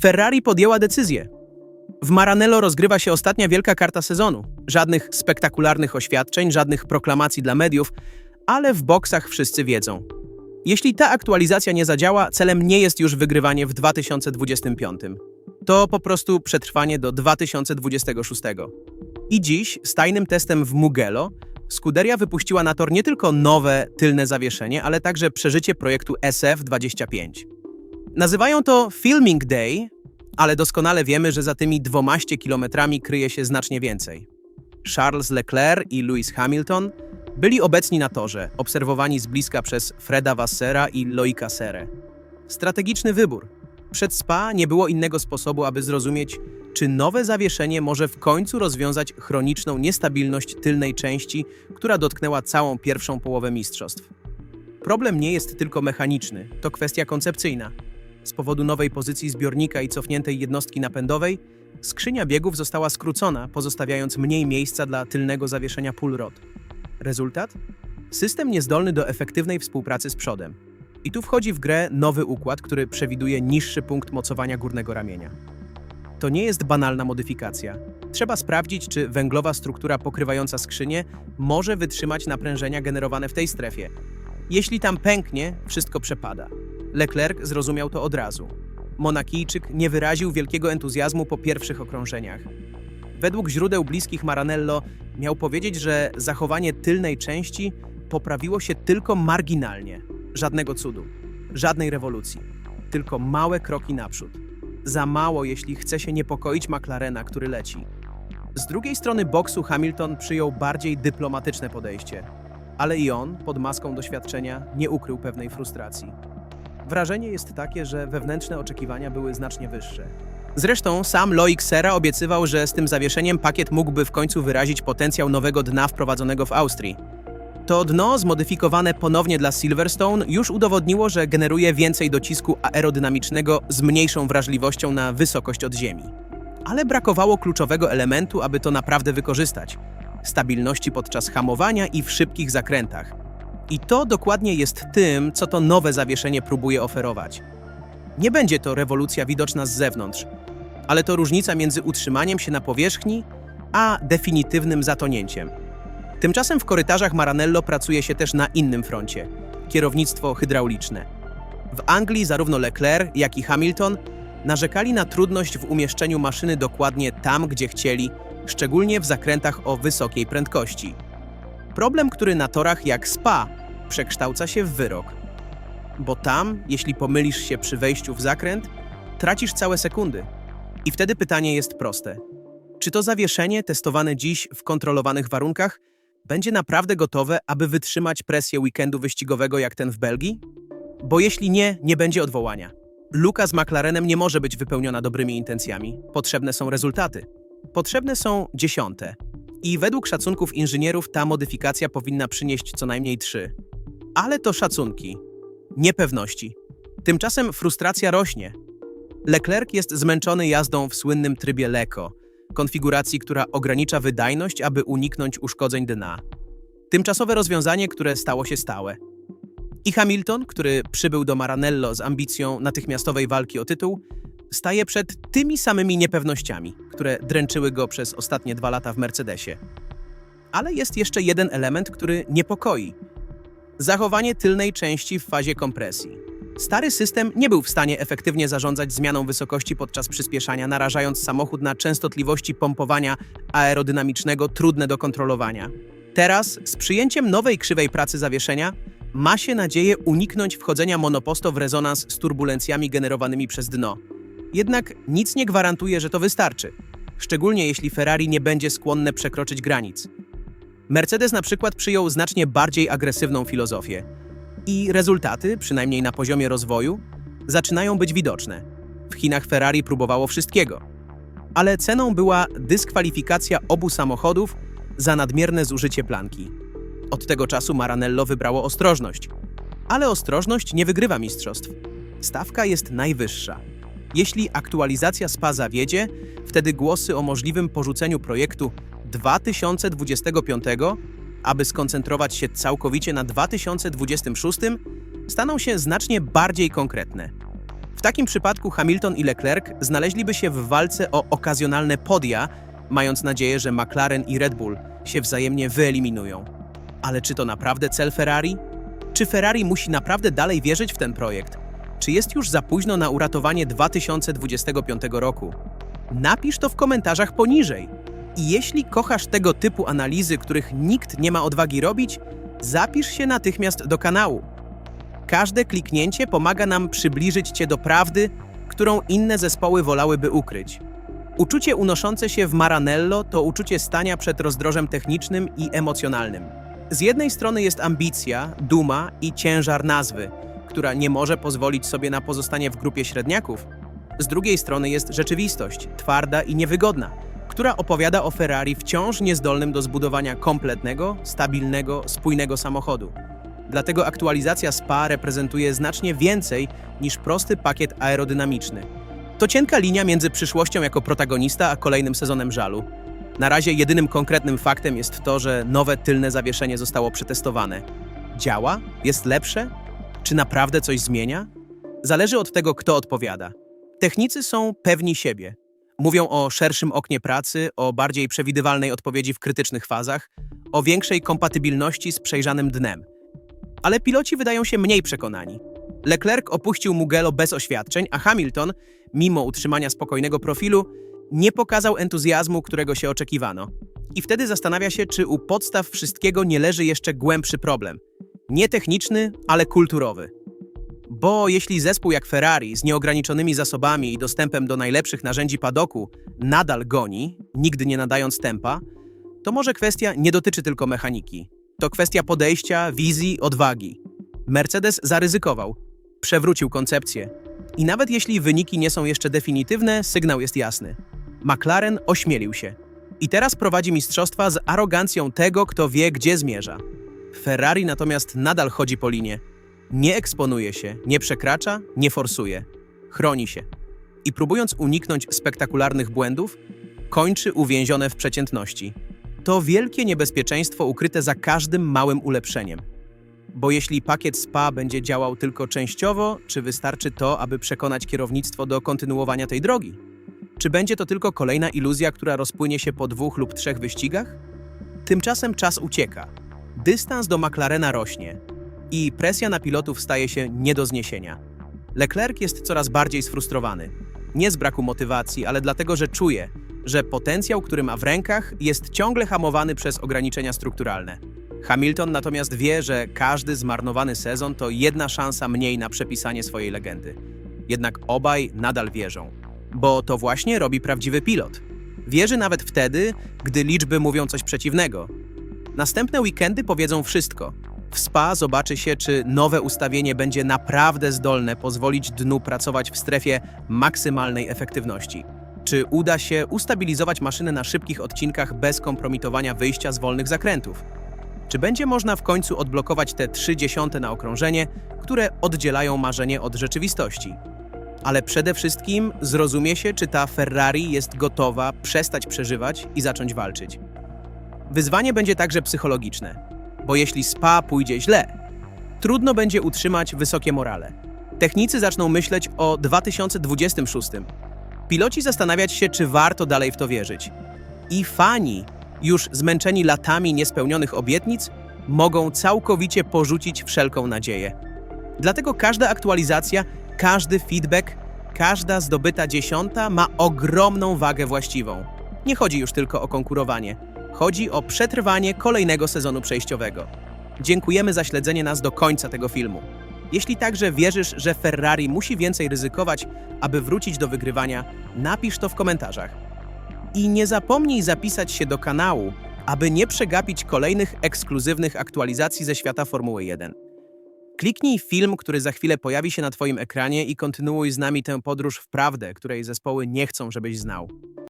Ferrari podjęła decyzję. W Maranello rozgrywa się ostatnia wielka karta sezonu. Żadnych spektakularnych oświadczeń, żadnych proklamacji dla mediów, ale w boksach wszyscy wiedzą. Jeśli ta aktualizacja nie zadziała, celem nie jest już wygrywanie w 2025. To po prostu przetrwanie do 2026. I dziś, z tajnym testem w Mugello, Scuderia wypuściła na tor nie tylko nowe, tylne zawieszenie, ale także przeżycie projektu SF25. Nazywają to Filming Day, ale doskonale wiemy, że za tymi 12 kilometrami kryje się znacznie więcej. Charles Leclerc i Lewis Hamilton byli obecni na torze, obserwowani z bliska przez Freda Vassera i Loika Serre. Strategiczny wybór. Przed Spa nie było innego sposobu, aby zrozumieć, czy nowe zawieszenie może w końcu rozwiązać chroniczną niestabilność tylnej części, która dotknęła całą pierwszą połowę mistrzostw. Problem nie jest tylko mechaniczny, to kwestia koncepcyjna. Z powodu nowej pozycji zbiornika i cofniętej jednostki napędowej, skrzynia biegów została skrócona, pozostawiając mniej miejsca dla tylnego zawieszenia pull rod. Rezultat? System niezdolny do efektywnej współpracy z przodem. I tu wchodzi w grę nowy układ, który przewiduje niższy punkt mocowania górnego ramienia. To nie jest banalna modyfikacja. Trzeba sprawdzić, czy węglowa struktura pokrywająca skrzynię może wytrzymać naprężenia generowane w tej strefie. Jeśli tam pęknie, wszystko przepada. Leclerc zrozumiał to od razu. Monakijczyk nie wyraził wielkiego entuzjazmu po pierwszych okrążeniach. Według źródeł bliskich Maranello miał powiedzieć, że zachowanie tylnej części poprawiło się tylko marginalnie. Żadnego cudu, żadnej rewolucji, tylko małe kroki naprzód. Za mało, jeśli chce się niepokoić McLarena, który leci. Z drugiej strony boksu Hamilton przyjął bardziej dyplomatyczne podejście, ale i on, pod maską doświadczenia, nie ukrył pewnej frustracji. Wrażenie jest takie, że wewnętrzne oczekiwania były znacznie wyższe. Zresztą sam Loic Serra obiecywał, że z tym zawieszeniem pakiet mógłby w końcu wyrazić potencjał nowego dna wprowadzonego w Austrii. To dno, zmodyfikowane ponownie dla Silverstone, już udowodniło, że generuje więcej docisku aerodynamicznego z mniejszą wrażliwością na wysokość od ziemi. Ale brakowało kluczowego elementu, aby to naprawdę wykorzystać stabilności podczas hamowania i w szybkich zakrętach. I to dokładnie jest tym, co to nowe zawieszenie próbuje oferować. Nie będzie to rewolucja widoczna z zewnątrz, ale to różnica między utrzymaniem się na powierzchni a definitywnym zatonięciem. Tymczasem w korytarzach Maranello pracuje się też na innym froncie kierownictwo hydrauliczne. W Anglii zarówno Leclerc, jak i Hamilton narzekali na trudność w umieszczeniu maszyny dokładnie tam, gdzie chcieli, szczególnie w zakrętach o wysokiej prędkości. Problem, który na torach jak Spa przekształca się w wyrok. Bo tam, jeśli pomylisz się przy wejściu w zakręt, tracisz całe sekundy. I wtedy pytanie jest proste. Czy to zawieszenie testowane dziś w kontrolowanych warunkach będzie naprawdę gotowe, aby wytrzymać presję weekendu wyścigowego jak ten w Belgii? Bo jeśli nie, nie będzie odwołania. Luka z McLarenem nie może być wypełniona dobrymi intencjami. Potrzebne są rezultaty. Potrzebne są dziesiąte. I według szacunków inżynierów ta modyfikacja powinna przynieść co najmniej trzy. Ale to szacunki. Niepewności. Tymczasem frustracja rośnie. Leclerc jest zmęczony jazdą w słynnym trybie Leco, konfiguracji, która ogranicza wydajność, aby uniknąć uszkodzeń dna. Tymczasowe rozwiązanie, które stało się stałe. I Hamilton, który przybył do Maranello z ambicją natychmiastowej walki o tytuł, staje przed tymi samymi niepewnościami, które dręczyły go przez ostatnie dwa lata w Mercedesie. Ale jest jeszcze jeden element, który niepokoi. Zachowanie tylnej części w fazie kompresji. Stary system nie był w stanie efektywnie zarządzać zmianą wysokości podczas przyspieszania, narażając samochód na częstotliwości pompowania aerodynamicznego trudne do kontrolowania. Teraz, z przyjęciem nowej krzywej pracy zawieszenia, ma się nadzieję uniknąć wchodzenia monoposto w rezonans z turbulencjami generowanymi przez dno. Jednak nic nie gwarantuje, że to wystarczy, szczególnie jeśli Ferrari nie będzie skłonne przekroczyć granic. Mercedes na przykład przyjął znacznie bardziej agresywną filozofię. I rezultaty, przynajmniej na poziomie rozwoju, zaczynają być widoczne. W Chinach Ferrari próbowało wszystkiego. Ale ceną była dyskwalifikacja obu samochodów za nadmierne zużycie planki. Od tego czasu Maranello wybrało ostrożność. Ale ostrożność nie wygrywa mistrzostw. Stawka jest najwyższa. Jeśli aktualizacja SPA zawiedzie, wtedy głosy o możliwym porzuceniu projektu 2025, aby skoncentrować się całkowicie na 2026, staną się znacznie bardziej konkretne. W takim przypadku Hamilton i Leclerc znaleźliby się w walce o okazjonalne podia, mając nadzieję, że McLaren i Red Bull się wzajemnie wyeliminują. Ale czy to naprawdę cel Ferrari? Czy Ferrari musi naprawdę dalej wierzyć w ten projekt? Czy jest już za późno na uratowanie 2025 roku? Napisz to w komentarzach poniżej. I jeśli kochasz tego typu analizy, których nikt nie ma odwagi robić, zapisz się natychmiast do kanału. Każde kliknięcie pomaga nam przybliżyć Cię do prawdy, którą inne zespoły wolałyby ukryć. Uczucie unoszące się w Maranello to uczucie stania przed rozdrożem technicznym i emocjonalnym. Z jednej strony jest ambicja, duma i ciężar nazwy, która nie może pozwolić sobie na pozostanie w grupie średniaków. Z drugiej strony jest rzeczywistość, twarda i niewygodna, która opowiada o Ferrari wciąż niezdolnym do zbudowania kompletnego, stabilnego, spójnego samochodu. Dlatego aktualizacja SPA reprezentuje znacznie więcej niż prosty pakiet aerodynamiczny. To cienka linia między przyszłością jako protagonista a kolejnym sezonem żalu. Na razie jedynym konkretnym faktem jest to, że nowe tylne zawieszenie zostało przetestowane. Działa? Jest lepsze? Czy naprawdę coś zmienia? Zależy od tego, kto odpowiada. Technicy są pewni siebie. Mówią o szerszym oknie pracy, o bardziej przewidywalnej odpowiedzi w krytycznych fazach, o większej kompatybilności z przejrzanym dnem. Ale piloci wydają się mniej przekonani. Leclerc opuścił Mugello bez oświadczeń, a Hamilton, mimo utrzymania spokojnego profilu, nie pokazał entuzjazmu, którego się oczekiwano. I wtedy zastanawia się, czy u podstaw wszystkiego nie leży jeszcze głębszy problem. Nie techniczny, ale kulturowy. Bo jeśli zespół jak Ferrari z nieograniczonymi zasobami i dostępem do najlepszych narzędzi padoku nadal goni, nigdy nie nadając tempa, to może kwestia nie dotyczy tylko mechaniki. To kwestia podejścia, wizji, odwagi. Mercedes zaryzykował, przewrócił koncepcję. I nawet jeśli wyniki nie są jeszcze definitywne, sygnał jest jasny. McLaren ośmielił się. I teraz prowadzi mistrzostwa z arogancją tego, kto wie, gdzie zmierza. Ferrari natomiast nadal chodzi po linie. Nie eksponuje się, nie przekracza, nie forsuje. Chroni się. I próbując uniknąć spektakularnych błędów, kończy uwięzione w przeciętności. To wielkie niebezpieczeństwo ukryte za każdym małym ulepszeniem. Bo jeśli pakiet SPA będzie działał tylko częściowo, czy wystarczy to, aby przekonać kierownictwo do kontynuowania tej drogi? Czy będzie to tylko kolejna iluzja, która rozpłynie się po dwóch lub trzech wyścigach? Tymczasem czas ucieka. Dystans do McLarena rośnie i presja na pilotów staje się nie do zniesienia. Leclerc jest coraz bardziej sfrustrowany. Nie z braku motywacji, ale dlatego, że czuje, że potencjał, który ma w rękach, jest ciągle hamowany przez ograniczenia strukturalne. Hamilton natomiast wie, że każdy zmarnowany sezon to jedna szansa mniej na przepisanie swojej legendy. Jednak obaj nadal wierzą, bo to właśnie robi prawdziwy pilot. Wierzy nawet wtedy, gdy liczby mówią coś przeciwnego. Następne weekendy powiedzą wszystko. W SPA zobaczy się, czy nowe ustawienie będzie naprawdę zdolne pozwolić dnu pracować w strefie maksymalnej efektywności. Czy uda się ustabilizować maszynę na szybkich odcinkach bez kompromitowania wyjścia z wolnych zakrętów? Czy będzie można w końcu odblokować te trzy dziesiąte na okrążenie, które oddzielają marzenie od rzeczywistości? Ale przede wszystkim zrozumie się, czy ta Ferrari jest gotowa przestać przeżywać i zacząć walczyć. Wyzwanie będzie także psychologiczne, bo jeśli SPA pójdzie źle, trudno będzie utrzymać wysokie morale. Technicy zaczną myśleć o 2026. Piloci zastanawiać się, czy warto dalej w to wierzyć. I fani, już zmęczeni latami niespełnionych obietnic, mogą całkowicie porzucić wszelką nadzieję. Dlatego każda aktualizacja, każdy feedback, każda zdobyta dziesiąta ma ogromną wagę właściwą. Nie chodzi już tylko o konkurowanie. Chodzi o przetrwanie kolejnego sezonu przejściowego. Dziękujemy za śledzenie nas do końca tego filmu. Jeśli także wierzysz, że Ferrari musi więcej ryzykować, aby wrócić do wygrywania, napisz to w komentarzach. I nie zapomnij zapisać się do kanału, aby nie przegapić kolejnych ekskluzywnych aktualizacji ze świata Formuły 1. Kliknij film, który za chwilę pojawi się na Twoim ekranie i kontynuuj z nami tę podróż w prawdę, której zespoły nie chcą, żebyś znał.